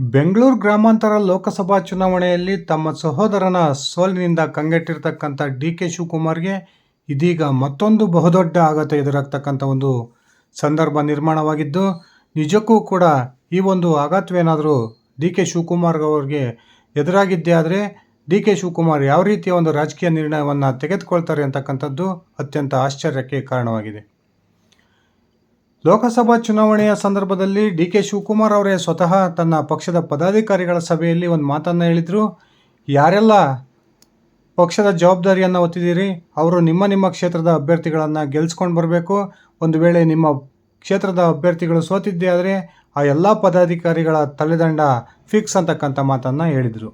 ಬೆಂಗಳೂರು ಗ್ರಾಮಾಂತರ ಲೋಕಸಭಾ ಚುನಾವಣೆಯಲ್ಲಿ ತಮ್ಮ ಸಹೋದರನ ಸೋಲಿನಿಂದ ಕಂಗೆಟ್ಟಿರ್ತಕ್ಕಂಥ ಡಿ ಕೆ ಶಿವಕುಮಾರ್ಗೆ ಇದೀಗ ಮತ್ತೊಂದು ಬಹುದೊಡ್ಡ ಆಘಾತ ಎದುರಾಗ್ತಕ್ಕಂಥ ಒಂದು ಸಂದರ್ಭ ನಿರ್ಮಾಣವಾಗಿದ್ದು, ನಿಜಕ್ಕೂ ಕೂಡ ಈ ಒಂದು ಆಘಾತವೇನಾದರೂ ಡಿ ಕೆ ಶಿವಕುಮಾರ್ ಅವರಿಗೆ ಎದುರಾಗಿದ್ದೇ ಆದರೆ ಡಿ ಕೆ ಶಿವಕುಮಾರ್ ಯಾವ ರೀತಿಯ ಒಂದು ರಾಜಕೀಯ ನಿರ್ಣಯವನ್ನು ತೆಗೆದುಕೊಳ್ತಾರೆ ಅಂತಕ್ಕಂಥದ್ದು ಅತ್ಯಂತ ಆಶ್ಚರ್ಯಕ್ಕೆ ಕಾರಣವಾಗಿದೆ. ಲೋಕಸಭಾ ಚುನಾವಣೆಯ ಸಂದರ್ಭದಲ್ಲಿ ಡಿ ಕೆ ಶಿವಕುಮಾರ್ ಅವರೇ ಸ್ವತಃ ತನ್ನ ಪಕ್ಷದ ಪದಾಧಿಕಾರಿಗಳ ಸಭೆಯಲ್ಲಿ ಒಂದು ಮಾತನ್ನು ಹೇಳಿದರು. ಯಾರೆಲ್ಲ ಪಕ್ಷದ ಜವಾಬ್ದಾರಿಯನ್ನು ಒತ್ತಿದ್ದೀರಿ ಅವರು ನಿಮ್ಮ ನಿಮ್ಮ ಕ್ಷೇತ್ರದ ಅಭ್ಯರ್ಥಿಗಳನ್ನು ಗೆಲ್ಸ್ಕೊಂಡು ಬರಬೇಕು. ಒಂದು ವೇಳೆ ನಿಮ್ಮ ಕ್ಷೇತ್ರದ ಅಭ್ಯರ್ಥಿಗಳು ಸೋತಿದ್ದೇ ಆದರೆ ಆ ಎಲ್ಲ ಪದಾಧಿಕಾರಿಗಳ ತಲೆದಂಡ ಫಿಕ್ಸ್ ಅಂತಕ್ಕಂಥ ಮಾತನ್ನು ಹೇಳಿದರು.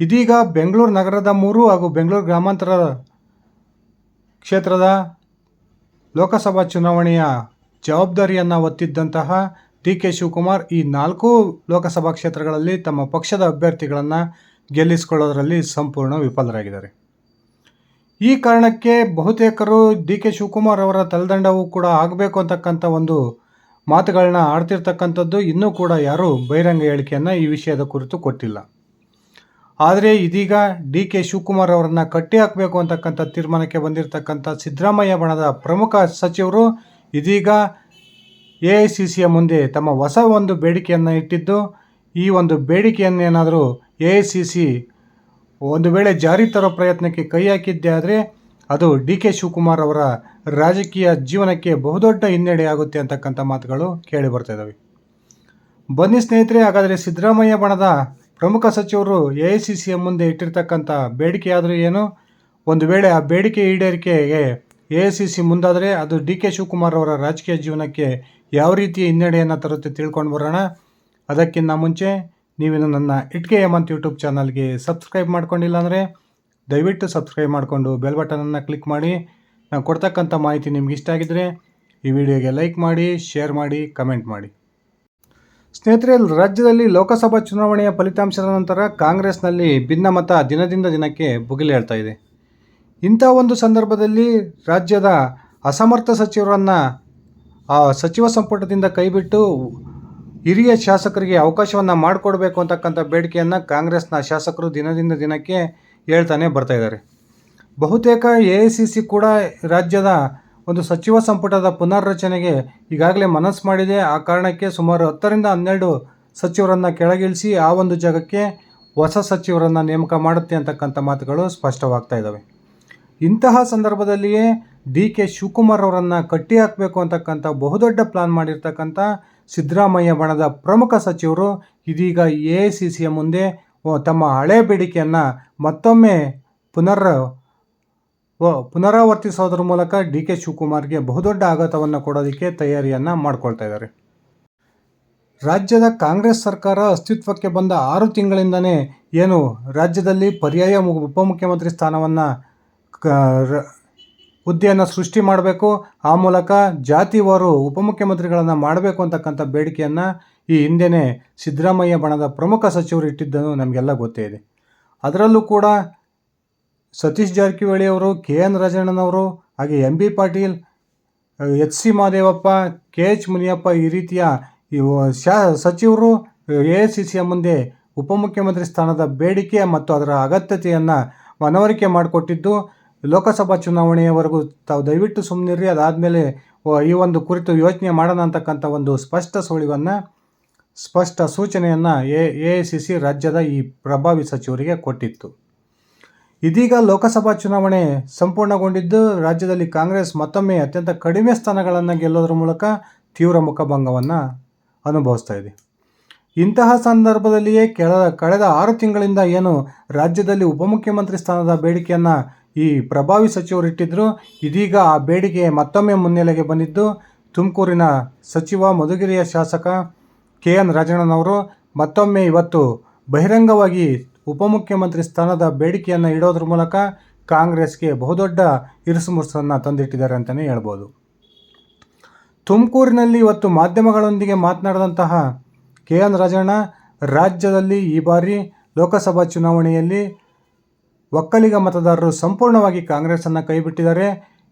ಇದೀಗ ಬೆಂಗಳೂರು ನಗರದ ಮೂರು ಹಾಗೂ ಬೆಂಗಳೂರು ಗ್ರಾಮಾಂತರ ಕ್ಷೇತ್ರದ ಲೋಕಸಭಾ ಚುನಾವಣೆಯ ಜವಾಬ್ದಾರಿಯನ್ನು ಹೊತ್ತಿದ್ದಂತಹ ಡಿ ಕೆ ಶಿವಕುಮಾರ್ ಈ ನಾಲ್ಕು ಲೋಕಸಭಾ ಕ್ಷೇತ್ರಗಳಲ್ಲಿ ತಮ್ಮ ಪಕ್ಷದ ಅಭ್ಯರ್ಥಿಗಳನ್ನು ಗೆಲ್ಲಿಸಿಕೊಳ್ಳೋದರಲ್ಲಿ ಸಂಪೂರ್ಣ ವಿಫಲರಾಗಿದ್ದಾರೆ. ಈ ಕಾರಣಕ್ಕೆ ಬಹುತೇಕರು ಡಿ ಕೆ ಶಿವಕುಮಾರ್ ಅವರ ತಲೆದಂಡವು ಕೂಡ ಆಗಬೇಕು ಅಂತಕ್ಕಂಥ ಒಂದು ಮಾತುಗಳನ್ನ ಆಡ್ತಿರ್ತಕ್ಕಂಥದ್ದು ಇನ್ನೂ ಕೂಡ ಯಾರೂ ಬಹಿರಂಗ ಹೇಳಿಕೆಯನ್ನು ಈ ವಿಷಯದ ಕುರಿತು ಕೊಟ್ಟಿಲ್ಲ. ಆದರೆ ಇದೀಗ ಡಿ ಕೆ ಶಿವಕುಮಾರ್ ಅವರನ್ನು ಕಟ್ಟಿ ಹಾಕಬೇಕು ಅಂತಕ್ಕಂಥ ತೀರ್ಮಾನಕ್ಕೆ ಬಂದಿರತಕ್ಕಂಥ ಸಿದ್ದರಾಮಯ್ಯ ಬಣದ ಪ್ರಮುಖ ಸಚಿವರು ಇದೀಗ ಎ ಐ ಸಿ ಸಿಯ ಮುಂದೆ ತಮ್ಮ ಹೊಸ ಒಂದು ಬೇಡಿಕೆಯನ್ನು ಇಟ್ಟಿದ್ದು, ಈ ಒಂದು ಬೇಡಿಕೆಯನ್ನೇನಾದರೂ ಎ ಐ ಸಿ ಸಿ ಒಂದು ವೇಳೆ ಜಾರಿ ತರೋ ಪ್ರಯತ್ನಕ್ಕೆ ಕೈ ಹಾಕಿದ್ದೇ ಆದರೆ ಅದು ಡಿ ಕೆ ಶಿವಕುಮಾರ್ ಅವರ ರಾಜಕೀಯ ಜೀವನಕ್ಕೆ ಬಹುದೊಡ್ಡ ಹಿನ್ನಡೆಯಾಗುತ್ತೆ ಅಂತಕ್ಕಂಥ ಮಾತುಗಳು ಕೇಳಿ ಬರ್ತಾ ಇದ್ದಾವೆ ಬನ್ನಿ ಸ್ನೇಹಿತರೆ, ಹಾಗಾದರೆ ಸಿದ್ದರಾಮಯ್ಯ ಬಣದ ಪ್ರಮುಖ ಸಚಿವರು ಎ ಐ ಸಿ ಸಿಯ ಮುಂದೆ ಇಟ್ಟಿರ್ತಕ್ಕಂಥ ಬೇಡಿಕೆಯಾದರೂ ಏನು? ಒಂದು ವೇಳೆ ಆ ಬೇಡಿಕೆ ಈಡೇರಿಕೆಗೆ ಎ ಸಿ ಸಿ ಮುಂದಾದರೆ ಅದು ಡಿ ಕೆ ಶಿವಕುಮಾರ್ ಅವರ ರಾಜಕೀಯ ಜೀವನಕ್ಕೆ ಯಾವ ರೀತಿಯ ಹಿನ್ನಡೆಯನ್ನು ತರುತ್ತೆ ತಿಳ್ಕೊಂಡು ಬರೋಣ. ಅದಕ್ಕಿಂತ ಮುಂಚೆ ನೀವೇನು ನನ್ನ ಇಟ್ಕೆ ಹೇಮಂತ್ ಯೂಟ್ಯೂಬ್ ಚಾನಲ್ಗೆ ಸಬ್ಸ್ಕ್ರೈಬ್ ಮಾಡ್ಕೊಂಡಿಲ್ಲ ಅಂದರೆ ದಯವಿಟ್ಟು ಸಬ್ಸ್ಕ್ರೈಬ್ ಮಾಡಿಕೊಂಡು ಬೆಲ್ ಬಟನನ್ನು ಕ್ಲಿಕ್ ಮಾಡಿ. ನಾನು ಕೊಡ್ತಕ್ಕಂಥ ಮಾಹಿತಿ ನಿಮ್ಗೆ ಇಷ್ಟ ಆಗಿದ್ದರೆ ಈ ವಿಡಿಯೋಗೆ ಲೈಕ್ ಮಾಡಿ, ಶೇರ್ ಮಾಡಿ, ಕಮೆಂಟ್ ಮಾಡಿ. ಸ್ನೇಹಿತರೆ, ರಾಜ್ಯದಲ್ಲಿ ಲೋಕಸಭಾ ಚುನಾವಣೆಯ ಫಲಿತಾಂಶದ ನಂತರ ಕಾಂಗ್ರೆಸ್ನಲ್ಲಿ ಭಿನ್ನಮತ ದಿನದಿಂದ ದಿನಕ್ಕೆ ಭುಗಿಲೇಳ್ತಾ ಇದೆ. ಇಂಥ ಒಂದು ಸಂದರ್ಭದಲ್ಲಿ ರಾಜ್ಯದ ಅಸಮರ್ಥ ಸಚಿವರನ್ನು, ಆ ಸಚಿವ ಸಂಪುಟದಿಂದ ಕೈಬಿಟ್ಟು ಹಿರಿಯ ಶಾಸಕರಿಗೆ ಅವಕಾಶವನ್ನು ಮಾಡಿಕೊಡ್ಬೇಕು ಅಂತಕ್ಕಂಥ ಬೇಡಿಕೆಯನ್ನು ಕಾಂಗ್ರೆಸ್ನ ಶಾಸಕರು ದಿನದಿಂದ ದಿನಕ್ಕೆ ಹೇಳ್ತಾನೆ ಬರ್ತಾ ಇದ್ದಾರೆ. ಬಹುತೇಕ ಎ ಐ ಸಿ ಸಿ ಕೂಡ ರಾಜ್ಯದ ಒಂದು ಸಚಿವ ಸಂಪುಟದ ಪುನರ್ರಚನೆಗೆ ಈಗಾಗಲೇ ಮನಸ್ಸು ಮಾಡಿದೆ. ಆ ಕಾರಣಕ್ಕೆ ಸುಮಾರು ಹತ್ತರಿಂದ ಹನ್ನೆರಡು ಸಚಿವರನ್ನು ಕೆಳಗಿಳಿಸಿ ಆ ಒಂದು ಜಾಗಕ್ಕೆ ಹೊಸ ಸಚಿವರನ್ನು ನೇಮಕ ಮಾಡುತ್ತೆ ಅಂತಕ್ಕಂಥ ಮಾತುಗಳು ಸ್ಪಷ್ಟವಾಗ್ತಾ ಇದ್ದಾವೆ. ಇಂತಹ ಸಂದರ್ಭದಲ್ಲಿಯೇ ಡಿ ಕೆ ಶಿವಕುಮಾರ್ ಅವರನ್ನು ಕಟ್ಟಿ ಹಾಕಬೇಕು ಅಂತಕ್ಕಂಥ ಬಹುದೊಡ್ಡ ಪ್ಲಾನ್ ಮಾಡಿರ್ತಕ್ಕಂಥ ಸಿದ್ದರಾಮಯ್ಯ ಬಣದ ಪ್ರಮುಖ ಸಚಿವರು ಇದೀಗ ಎ ಐ ಸಿ ಸಿಯ ಮುಂದೆ ತಮ್ಮ ಹಳೆ ಬೇಡಿಕೆಯನ್ನು ಮತ್ತೊಮ್ಮೆ ಪುನರ್ ಪುನರಾವರ್ತಿಸೋದ್ರ ಮೂಲಕ ಡಿ ಕೆ ಶಿವಕುಮಾರ್ಗೆ ಬಹುದೊಡ್ಡ ಆಘಾತವನ್ನು ಕೊಡೋದಕ್ಕೆ ತಯಾರಿಯನ್ನು ಮಾಡ್ಕೊಳ್ತಾ ಇದ್ದಾರೆ. ರಾಜ್ಯದ ಕಾಂಗ್ರೆಸ್ ಸರ್ಕಾರ ಅಸ್ತಿತ್ವಕ್ಕೆ ಬಂದ ಆರು ತಿಂಗಳಿಂದನೇ ಏನು ರಾಜ್ಯದಲ್ಲಿ ಪರ್ಯಾಯ ಉಪಮುಖ್ಯಮಂತ್ರಿ ಸ್ಥಾನವನ್ನು ಹುದ್ದೆಯನ್ನು ಸೃಷ್ಟಿ ಮಾಡಬೇಕು. ಆ ಮೂಲಕ ಜಾತಿವಾರು ಉಪಮುಖ್ಯಮಂತ್ರಿಗಳನ್ನು ಮಾಡಬೇಕು ಅಂತಕ್ಕಂಥ ಬೇಡಿಕೆಯನ್ನು ಈ ಹಿಂದೆನೇ ಸಿದ್ದರಾಮಯ್ಯ ಬಣದ ಪ್ರಮುಖ ಸಚಿವರು ಇಟ್ಟಿದ್ದನ್ನು ನಮಗೆಲ್ಲ ಗೊತ್ತೇ ಇದೆ. ಅದರಲ್ಲೂ ಕೂಡ ಸತೀಶ್ ಜಾರಕಿಹೊಳಿ ಅವರು ಕೆ ಎನ್ ರಾಜಣ್ಣನವರು ಹಾಗೆ M B Patil H C Mahadevappa K H Muniyappa ಈ ರೀತಿಯ ಸಚಿವರು ಎ ಸಿ ಸಿಯ ಮುಂದೆ ಉಪಮುಖ್ಯಮಂತ್ರಿ ಸ್ಥಾನದ ಬೇಡಿಕೆ ಮತ್ತು ಅದರ ಅಗತ್ಯತೆಯನ್ನು ಮನವರಿಕೆ ಮಾಡಿಕೊಟ್ಟಿದ್ದು ಲೋಕಸಭಾ ಚುನಾವಣೆಯವರೆಗೂ ತಾವು ದಯವಿಟ್ಟು ಸುಮ್ಮನಿರ್ರಿ ಅದಾದಮೇಲೆ ಈ ಒಂದು ಕುರಿತು ಯೋಚನೆ ಮಾಡೋಣ ಅಂತಕ್ಕಂಥ ಒಂದು ಸ್ಪಷ್ಟ ಸುಳಿವನ್ನು, ಸ್ಪಷ್ಟ ಸೂಚನೆಯನ್ನು ಎ ಎ ಸಿ ಸಿ ರಾಜ್ಯದ ಈ ಪ್ರಭಾವಿ ಸಚಿವರಿಗೆ ಕೊಟ್ಟಿತ್ತು. ಇದೀಗ ಲೋಕಸಭಾ ಚುನಾವಣೆ ಸಂಪೂರ್ಣಗೊಂಡಿದ್ದು, ರಾಜ್ಯದಲ್ಲಿ ಕಾಂಗ್ರೆಸ್ ಮತ್ತೊಮ್ಮೆ ಅತ್ಯಂತ ಕಡಿಮೆ ಸ್ಥಾನಗಳನ್ನು ಗೆಲ್ಲೋದ್ರ ಮೂಲಕ ತೀವ್ರ ಮುಖಭಂಗವನ್ನು ಅನುಭವಿಸ್ತಾ ಇದೆ. ಇಂತಹ ಸಂದರ್ಭದಲ್ಲಿಯೇ ಕೆಳ, ಕಳೆದ ಆರು ತಿಂಗಳಿಂದ ಏನು ರಾಜ್ಯದಲ್ಲಿ ಉಪಮುಖ್ಯಮಂತ್ರಿ ಸ್ಥಾನದ ಬೇಡಿಕೆಯನ್ನು ಈ ಪ್ರಭಾವಿ ಸಚಿವರು ಇಟ್ಟಿದ್ದರು ಇದೀಗ ಆ ಬೇಡಿಕೆ ಮತ್ತೊಮ್ಮೆ ಮುನ್ನೆಲೆಗೆ ಬಂದಿದ್ದು ತುಮಕೂರಿನ ಸಚಿವ, ಮಧುಗಿರಿಯ ಶಾಸಕ ಕೆ. ಎನ್. ರಾಜಣ್ಣನವರು. ಮತ್ತೊಮ್ಮೆ ಇವತ್ತು ಬಹಿರಂಗವಾಗಿ ಉಪಮುಖ್ಯಮಂತ್ರಿ ಸ್ಥಾನದ ಬೇಡಿಕೆಯನ್ನು ಇಡೋದ್ರ ಮೂಲಕ ಕಾಂಗ್ರೆಸ್ಗೆ ಬಹುದೊಡ್ಡ ಇರುಸುಮುರುಸನ್ನು ತಂದಿಟ್ಟಿದ್ದಾರೆ ಅಂತಲೇ ಹೇಳ್ಬೋದು. ತುಮಕೂರಿನಲ್ಲಿ ಇವತ್ತು ಮಾಧ್ಯಮಗಳೊಂದಿಗೆ ಮಾತನಾಡಿದಂತಹ ಕೆ. ಎನ್. ರಾಜಣ್ಣ, ರಾಜ್ಯದಲ್ಲಿ ಈ ಬಾರಿ ಲೋಕಸಭಾ ಚುನಾವಣೆಯಲ್ಲಿ ಒಕ್ಕಲಿಗ ಮತದಾರರು ಸಂಪೂರ್ಣವಾಗಿ ಕಾಂಗ್ರೆಸ್ಸನ್ನು ಕೈಬಿಟ್ಟಿದ್ದಾರೆ.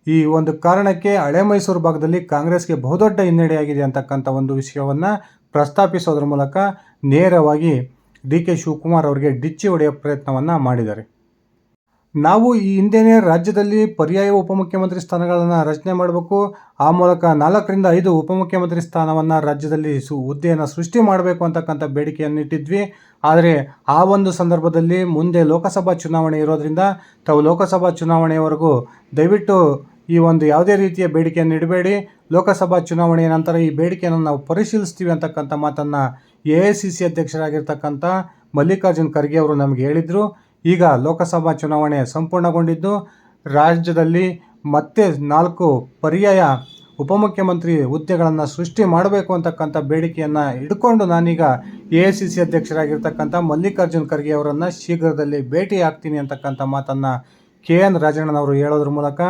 ಈ ಒಂದು ಕಾರಣಕ್ಕೆ ಹಳೆ ಮೈಸೂರು ಭಾಗದಲ್ಲಿ ಕಾಂಗ್ರೆಸ್ಗೆ ಬಹುದೊಡ್ಡ ಹಿನ್ನಡೆಯಾಗಿದೆ ಅಂತಕ್ಕಂಥ ಒಂದು ವಿಷಯವನ್ನು ಪ್ರಸ್ತಾಪಿಸೋದ್ರ ಮೂಲಕ ನೇರವಾಗಿ ಡಿ ಕೆ ಶಿವಕುಮಾರ್ ಅವರಿಗೆ ಡಿಚ್ಚಿ ಹೊಡೆಯೋ ಪ್ರಯತ್ನವನ್ನು ಮಾಡಿದ್ದಾರೆ. ನಾವು ಈ ಹಿಂದೆಯೇ ರಾಜ್ಯದಲ್ಲಿ ಪರ್ಯಾಯ ಉಪಮುಖ್ಯಮಂತ್ರಿ ಸ್ಥಾನಗಳನ್ನು ರಚನೆ ಮಾಡಬೇಕು. ಆ ಮೂಲಕ ನಾಲ್ಕರಿಂದ ಐದು ಉಪಮುಖ್ಯಮಂತ್ರಿ ಸ್ಥಾನವನ್ನು ರಾಜ್ಯದಲ್ಲಿ ಸು, ಹುದ್ದೆಯನ್ನು ಸೃಷ್ಟಿ ಮಾಡಬೇಕು ಅಂತಕ್ಕಂಥ ಬೇಡಿಕೆಯನ್ನು ಇಟ್ಟಿದ್ವಿ ಆದರೆ ಆ ಒಂದು ಸಂದರ್ಭದಲ್ಲಿ ಮುಂದೆ ಲೋಕಸಭಾ ಚುನಾವಣೆ ಇರೋದರಿಂದ ತಾವು ಲೋಕಸಭಾ ಚುನಾವಣೆಯವರೆಗೂ ದಯವಿಟ್ಟು ಈ ಒಂದು ಯಾವುದೇ ರೀತಿಯ ಬೇಡಿಕೆಯನ್ನು ಇಡಬೇಡಿ. ಲೋಕಸಭಾ ಚುನಾವಣೆಯ ನಂತರ ಈ ಬೇಡಿಕೆಯನ್ನು ನಾವು ಪರಿಶೀಲಿಸ್ತೀವಿ ಅಂತಕ್ಕಂಥ ಮಾತನ್ನು ಎ ಐ ಸಿ ಸಿ ಅಧ್ಯಕ್ಷರಾಗಿರ್ತಕ್ಕಂಥ ಮಲ್ಲಿಕಾರ್ಜುನ್ ಖರ್ಗೆ ಅವರು ನಮಗೆ ಹೇಳಿದರು. ಈಗ ಲೋಕಸಭಾ ಚುನಾವಣೆ ಸಂಪೂರ್ಣಗೊಂಡಿದ್ದು ರಾಜ್ಯದಲ್ಲಿ ಮತ್ತೆ ನಾಲ್ಕು ಪರ್ಯಾಯ ಉಪಮುಖ್ಯಮಂತ್ರಿ ಹುದ್ದೆಗಳನ್ನು ಸೃಷ್ಟಿ ಮಾಡಬೇಕು ಅಂತಕ್ಕಂಥ ಬೇಡಿಕೆಯನ್ನು ಇಟ್ಕೊಂಡು ನಾನೀಗ ಎ ಐ ಸಿ ಸಿ ಅಧ್ಯಕ್ಷರಾಗಿರ್ತಕ್ಕಂಥ ಮಲ್ಲಿಕಾರ್ಜುನ್ ಖರ್ಗೆ ಅವರನ್ನು ಶೀಘ್ರದಲ್ಲಿ ಭೇಟಿ ಆಗ್ತೀನಿ ಅಂತಕ್ಕಂಥ ಮಾತನ್ನು ಕೆ ಎನ್ ರಾಜಣ್ಣನವರು ಹೇಳೋದ್ರ ಮೂಲಕ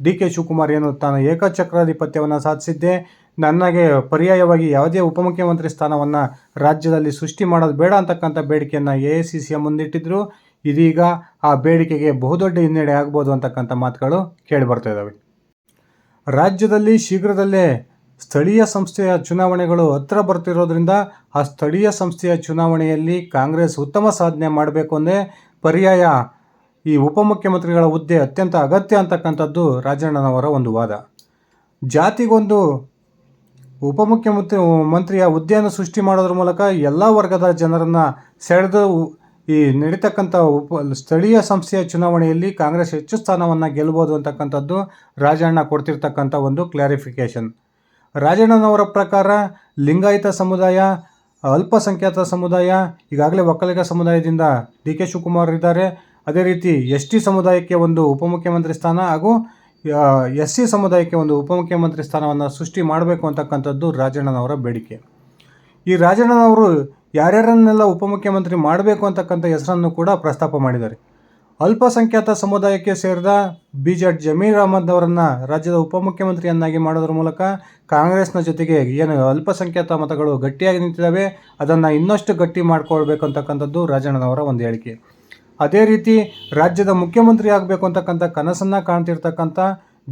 ಡಿ ಕೆ ಶಿವಕುಮಾರ್ ಏನು ತಾನು ಏಕಚಕ್ರಾಧಿಪತ್ಯವನ್ನು ಸಾಧಿಸಿದ್ದೆ ನನಗೆ ಪರ್ಯಾಯವಾಗಿ ಯಾವುದೇ ಉಪಮುಖ್ಯಮಂತ್ರಿ ಸ್ಥಾನವನ್ನು ರಾಜ್ಯದಲ್ಲಿ ಸೃಷ್ಟಿ ಮಾಡೋದು ಬೇಡ ಅಂತಕ್ಕಂಥ ಬೇಡಿಕೆಯನ್ನು ಎ ಐ ಸಿ ಸಿಯ ಮುಂದಿಟ್ಟಿದ್ರು. ಇದೀಗ ಆ ಬೇಡಿಕೆಗೆ ಬಹುದೊಡ್ಡ ಹಿನ್ನಡೆ ಆಗ್ಬೋದು ಅಂತಕ್ಕಂಥ ಮಾತುಗಳು ಕೇಳಿ ಬರ್ತಾ ಇದ್ದಾವೆ. ರಾಜ್ಯದಲ್ಲಿ ಶೀಘ್ರದಲ್ಲೇ ಸ್ಥಳೀಯ ಸಂಸ್ಥೆಯ ಚುನಾವಣೆಗಳು ಹತ್ತಿರ ಬರ್ತಿರೋದ್ರಿಂದ ಆ ಸ್ಥಳೀಯ ಸಂಸ್ಥೆಯ ಚುನಾವಣೆಯಲ್ಲಿ ಕಾಂಗ್ರೆಸ್ ಉತ್ತಮ ಸಾಧನೆ ಮಾಡಬೇಕು ಅಂದರೆ ಪರ್ಯಾಯ ಈ ಉಪಮುಖ್ಯಮಂತ್ರಿಗಳ ಹುದ್ದೆ ಅತ್ಯಂತ ಅಗತ್ಯ ಅಂತಕ್ಕಂಥದ್ದು ರಾಜಣ್ಣನವರ ಒಂದು ವಾದ. ಜಾತಿಗೊಂದು ಉಪಮುಖ್ಯಮಂತ್ರಿ, ಮಂತ್ರಿಯ ಹುದ್ದೆಯನ್ನು ಸೃಷ್ಟಿ ಮಾಡೋದ್ರ ಮೂಲಕ ಎಲ್ಲ ವರ್ಗದ ಜನರನ್ನು ಸೆಳೆದು ಈ ನಡೀತಕ್ಕಂಥ ಉಪ, ಸ್ಥಳೀಯ ಸಂಸ್ಥೆಯ ಚುನಾವಣೆಯಲ್ಲಿ ಕಾಂಗ್ರೆಸ್ ಹೆಚ್ಚು ಸ್ಥಾನವನ್ನು ಗೆಲ್ಬೋದು ಅಂತಕ್ಕಂಥದ್ದು ರಾಜಣ್ಣ ಕೊಡ್ತಿರ್ತಕ್ಕಂಥ ಒಂದು ಕ್ಲಾರಿಫಿಕೇಷನ್ ರಾಜಣ್ಣನವರ ಪ್ರಕಾರ ಲಿಂಗಾಯತ ಸಮುದಾಯ, ಅಲ್ಪಸಂಖ್ಯಾತ ಸಮುದಾಯ, ಈಗಾಗಲೇ ಒಕ್ಕಲಿಗ ಸಮುದಾಯದಿಂದ ಡಿ ಕೆ ಶಿವಕುಮಾರ್ ಇದ್ದಾರೆ. ಅದೇ ರೀತಿ ಎಸ್ ಟಿ ಸಮುದಾಯಕ್ಕೆ ಒಂದು ಉಪಮುಖ್ಯಮಂತ್ರಿ ಸ್ಥಾನ ಹಾಗೂ ಎಸ್ ಸಿ ಸಮುದಾಯಕ್ಕೆ ಒಂದು ಉಪಮುಖ್ಯಮಂತ್ರಿ ಸ್ಥಾನವನ್ನು ಸೃಷ್ಟಿ ಮಾಡಬೇಕು ಅಂತಕ್ಕಂಥದ್ದು ರಾಜಣ್ಣನವರ ಬೇಡಿಕೆ. ಈ ರಾಜಣ್ಣನವರು ಯಾರ್ಯಾರನ್ನೆಲ್ಲ ಉಪಮುಖ್ಯಮಂತ್ರಿ ಮಾಡಬೇಕು ಅಂತಕ್ಕಂಥ ಹೆಸರನ್ನು ಕೂಡ ಪ್ರಸ್ತಾಪ ಮಾಡಿದ್ದಾರೆ. ಅಲ್ಪಸಂಖ್ಯಾತ ಸಮುದಾಯಕ್ಕೆ ಸೇರಿದ ಬಿ ಜೆಡ್ ಜಮೀರ್ ಅಹಮದ್ ಅವರನ್ನು ರಾಜ್ಯದ ಉಪಮುಖ್ಯಮಂತ್ರಿಯನ್ನಾಗಿ ಮಾಡೋದ್ರ ಮೂಲಕ ಕಾಂಗ್ರೆಸ್ನ ಜೊತೆಗೆ ಏನು ಅಲ್ಪಸಂಖ್ಯಾತ ಮತಗಳು ಗಟ್ಟಿಯಾಗಿ ನಿಂತಿದ್ದಾವೆ, ಅದನ್ನು ಇನ್ನಷ್ಟು ಗಟ್ಟಿ ಮಾಡ್ಕೊಳ್ಬೇಕು ಅಂತಕ್ಕಂಥದ್ದು ರಾಜಣ್ಣನವರ ಒಂದು ಹೇಳಿಕೆ. ಅದೇ ರೀತಿ ರಾಜ್ಯದ ಮುಖ್ಯಮಂತ್ರಿ ಆಗಬೇಕು ಅಂತಕ್ಕಂಥ ಕನಸನ್ನು ಕಾಣ್ತಿರ್ತಕ್ಕಂಥ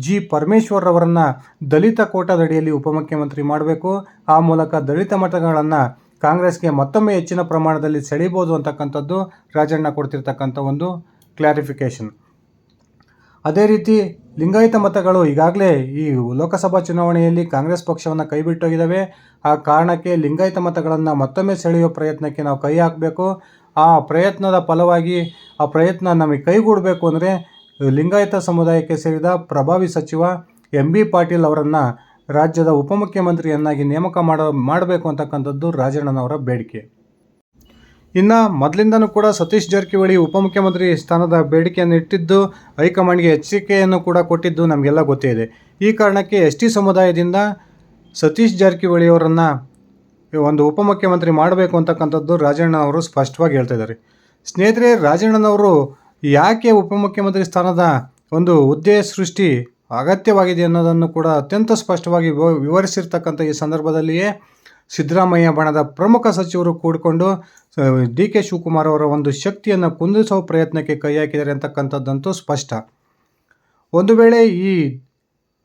ಜಿ ಪರಮೇಶ್ವರ್ ಅವರನ್ನು ದಲಿತ ಕೋಟದಡಿಯಲ್ಲಿ ಉಪಮುಖ್ಯಮಂತ್ರಿ ಮಾಡಬೇಕು. ಆ ಮೂಲಕ ದಲಿತ ಮತಗಳನ್ನು ಕಾಂಗ್ರೆಸ್ಗೆ ಮತ್ತೊಮ್ಮೆ ಹೆಚ್ಚಿನ ಪ್ರಮಾಣದಲ್ಲಿ ಸೆಳೀಬೋದು ಅಂತಕ್ಕಂಥದ್ದು ರಾಜಣ್ಣ ಕೊಡ್ತಿರ್ತಕ್ಕಂಥ ಒಂದು ಕ್ಲಾರಿಫಿಕೇಷನ್ ಅದೇ ರೀತಿ ಲಿಂಗಾಯತ ಮತಗಳು ಈಗಾಗಲೇ ಈ ಲೋಕಸಭಾ ಚುನಾವಣೆಯಲ್ಲಿ ಕಾಂಗ್ರೆಸ್ ಪಕ್ಷವನ್ನು ಕೈಬಿಟ್ಟೋಗಿದ್ದಾವೆ ಆ ಕಾರಣಕ್ಕೆ ಲಿಂಗಾಯತ ಮತಗಳನ್ನು ಮತ್ತೊಮ್ಮೆ ಸೆಳೆಯುವ ಪ್ರಯತ್ನಕ್ಕೆ ನಾವು ಕೈ ಹಾಕಬೇಕು. ಆ ಪ್ರಯತ್ನದ ಫಲವಾಗಿ ಆ ಪ್ರಯತ್ನ ನಮಗೆ ಕೈಗೂಡಬೇಕು ಅಂದರೆ ಲಿಂಗಾಯತ ಸಮುದಾಯಕ್ಕೆ ಸೇರಿದ ಪ್ರಭಾವಿ ಸಚಿವ ಎಂ ಬಿ ಪಾಟೀಲ್ ಅವರನ್ನು ರಾಜ್ಯದ ಉಪಮುಖ್ಯಮಂತ್ರಿಯನ್ನಾಗಿ ನೇಮಕ ಮಾಡೋ, ಮಾಡಬೇಕು ಅಂತಕ್ಕಂಥದ್ದು ರಾಜಣ್ಣನವರ ಬೇಡಿಕೆ. ಇನ್ನು ಮೊದಲಿಂದನೂ ಕೂಡ ಸತೀಶ್ ಜಾರಕಿಹೊಳಿ ಉಪಮುಖ್ಯಮಂತ್ರಿ ಸ್ಥಾನದ ಬೇಡಿಕೆಯನ್ನು ಇಟ್ಟಿದ್ದು, ಹೈಕಮಾಂಡ್ಗೆ ಎಚ್ಚರಿಕೆಯನ್ನು ಕೂಡ ಕೊಟ್ಟಿದ್ದು ನಮಗೆಲ್ಲ ಗೊತ್ತೇ ಇದೆ. ಈ ಕಾರಣಕ್ಕೆ ಎಸ್ ಟಿ ಸಮುದಾಯದಿಂದ ಸತೀಶ್ ಜಾರಕಿಹೊಳಿ ಅವರನ್ನು ಒಂದು ಉಪಮುಖ್ಯಮಂತ್ರಿ ಮಾಡಬೇಕು ಅಂತಕ್ಕಂಥದ್ದು ರಾಜಣ್ಣನವರು ಸ್ಪಷ್ಟವಾಗಿ ಹೇಳ್ತಾ ಇದ್ದಾರೆ. ಸ್ನೇಹಿತರೆ, ರಾಜಣ್ಣನವರು ಯಾಕೆ ಉಪಮುಖ್ಯಮಂತ್ರಿ ಸ್ಥಾನದ ಒಂದು ಹುದ್ದೆ ಸೃಷ್ಟಿ ಅಗತ್ಯವಾಗಿದೆ ಅನ್ನೋದನ್ನು ಕೂಡ ಅತ್ಯಂತ ಸ್ಪಷ್ಟವಾಗಿ ವಿವ- ವಿವರಿಸಿರ್ತಕ್ಕಂಥ ಈ ಸಂದರ್ಭದಲ್ಲಿಯೇ ಸಿದ್ದರಾಮಯ್ಯ ಬಣದ ಪ್ರಮುಖ ಸಚಿವರು ಕೂಡಿಕೊಂಡು ಡಿ ಕೆ ಶಿವಕುಮಾರ್ ಅವರ ಒಂದು ಶಕ್ತಿಯನ್ನು ಕುಂದಿಸುವ ಪ್ರಯತ್ನಕ್ಕೆ ಕೈ ಹಾಕಿದ್ದಾರೆ ಅಂತಕ್ಕಂಥದ್ದಂತೂ ಸ್ಪಷ್ಟ. ಒಂದು ವೇಳೆ ಈ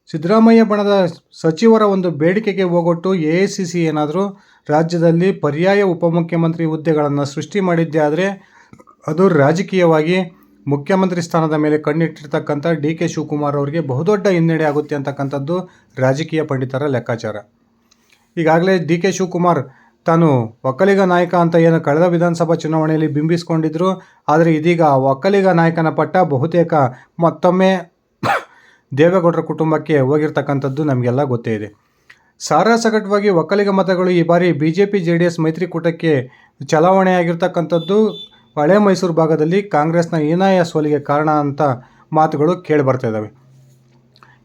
ಸಿದ್ದರಾಮಯ್ಯ ಬಣದ ಸಚಿವರ ಒಂದು ಬೇಡಿಕೆಗೆ ಹೋಗೊಟ್ಟು ಎ ಐ ಸಿ ಸಿ ಏನಾದರೂ ರಾಜ್ಯದಲ್ಲಿ ಪರ್ಯಾಯ ಉಪಮುಖ್ಯಮಂತ್ರಿ ಹುದ್ದೆಗಳನ್ನು ಸೃಷ್ಟಿ ಮಾಡಿದ್ದೇ ಆದರೆ ಅದು ರಾಜಕೀಯವಾಗಿ ಮುಖ್ಯಮಂತ್ರಿ ಸ್ಥಾನದ ಮೇಲೆ ಕಣ್ಣಿಟ್ಟಿರ್ತಕ್ಕಂಥ ಡಿ ಕೆ ಶಿವಕುಮಾರ್ ಅವರಿಗೆ ಬಹುದೊಡ್ಡ ಹಿನ್ನಡೆ ಆಗುತ್ತೆ ಅಂತಕ್ಕಂಥದ್ದು ರಾಜಕೀಯ ಪಂಡಿತರ ಲೆಕ್ಕಾಚಾರ. ಈಗಾಗಲೇ ಡಿ ಕೆ ಶಿವಕುಮಾರ್ ತಾನು ಒಕ್ಕಲಿಗ ನಾಯಕ ಅಂತ ಏನು ಕಳೆದ ವಿಧಾನಸಭಾ ಚುನಾವಣೆಯಲ್ಲಿ ಬಿಂಬಿಸ್ಕೊಂಡಿದ್ರು, ಆದರೆ ಇದೀಗ ಒಕ್ಕಲಿಗ ನಾಯಕನ ಪಟ್ಟ ಬಹುತೇಕ ಮತ್ತೊಮ್ಮೆ ದೇವೇಗೌಡರ ಕುಟುಂಬಕ್ಕೆ ಹೋಗಿರ್ತಕ್ಕಂಥದ್ದು ನಮಗೆಲ್ಲ ಗೊತ್ತೇ ಇದೆ. ಸಾರಾಸಗಟವಾಗಿ ಒಕ್ಕಲಿಗ ಮತಗಳು ಈ ಬಾರಿ B J P J D S ಮೈತ್ರಿಕೂಟಕ್ಕೆ ಚಲಾವಣೆಯಾಗಿರ್ತಕ್ಕಂಥದ್ದು ಹಳೆ ಮೈಸೂರು ಭಾಗದಲ್ಲಿ ಕಾಂಗ್ರೆಸ್ನ ಹೀನಾಯ ಸೋಲಿಗೆ ಕಾರಣ ಅಂತ ಮಾತುಗಳು ಕೇಳಿಬರ್ತಾ ಇದ್ದಾವೆ.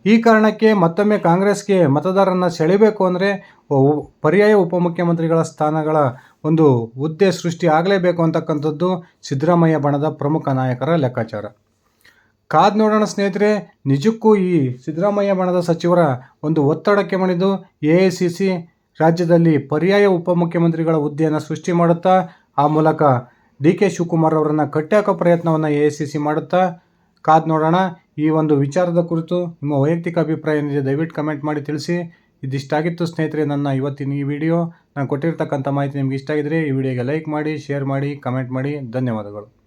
ಈ ಕಾರಣಕ್ಕೆ ಮತ್ತೊಮ್ಮೆ ಕಾಂಗ್ರೆಸ್ಗೆ ಮತದಾರರನ್ನು ಸೆಳೆಯಬೇಕು ಅಂದರೆ ಪರ್ಯಾಯ ಉಪಮುಖ್ಯಮಂತ್ರಿಗಳ ಸ್ಥಾನಗಳ ಒಂದು ಹುದ್ದೆ ಸೃಷ್ಟಿ ಆಗಲೇಬೇಕು ಅಂತಕ್ಕಂಥದ್ದು ಸಿದ್ದರಾಮಯ್ಯ ಬಣದ ಪ್ರಮುಖ ನಾಯಕರ ಲೆಕ್ಕಾಚಾರ. ಕಾದ್ ನೋಡೋಣ ಸ್ನೇಹಿತರೆ, ನಿಜಕ್ಕೂ ಈ ಸಿದ್ದರಾಮಯ್ಯ ಬಣದ ಸಚಿವರ ಒಂದು ಒತ್ತಡಕ್ಕೆ ಮಣಿದು ಎ ಐ ಸಿ ಸಿ ರಾಜ್ಯದಲ್ಲಿ ಪರ್ಯಾಯ ಉಪಮುಖ್ಯಮಂತ್ರಿಗಳ ಹುದ್ದೆಯನ್ನು ಸೃಷ್ಟಿ ಮಾಡುತ್ತಾ, ಆ ಮೂಲಕ ಡಿ ಕೆ ಶಿವಕುಮಾರ್ ಅವರನ್ನು ಕಟ್ಟಾಕೋ ಪ್ರಯತ್ನವನ್ನು ಎ ಸಿ ಸಿ ಮಾಡುತ್ತಾ? ಕಾದ್ ನೋಡೋಣ. ಈ ಒಂದು ವಿಚಾರದ ಕುರಿತು ನಿಮ್ಮ ವೈಯಕ್ತಿಕ ಅಭಿಪ್ರಾಯ ಏನಿದೆ ದಯವಿಟ್ಟು ಕಮೆಂಟ್ ಮಾಡಿ ತಿಳಿಸಿ. ಇದಿಷ್ಟಾಗಿತ್ತು ಸ್ನೇಹಿತರೆ ನನ್ನ ಇವತ್ತಿನ ಈ ವಿಡಿಯೋ. ನಾನು ಕೊಟ್ಟಿರ್ತಕ್ಕಂಥ ಮಾಹಿತಿ ನಿಮ್ಗೆ ಇಷ್ಟ ಆಗಿದ್ರೆ ಈ ವಿಡಿಯೋಗೆ ಲೈಕ್ ಮಾಡಿ, ಶೇರ್ ಮಾಡಿ, ಕಮೆಂಟ್ ಮಾಡಿ. ಧನ್ಯವಾದಗಳು.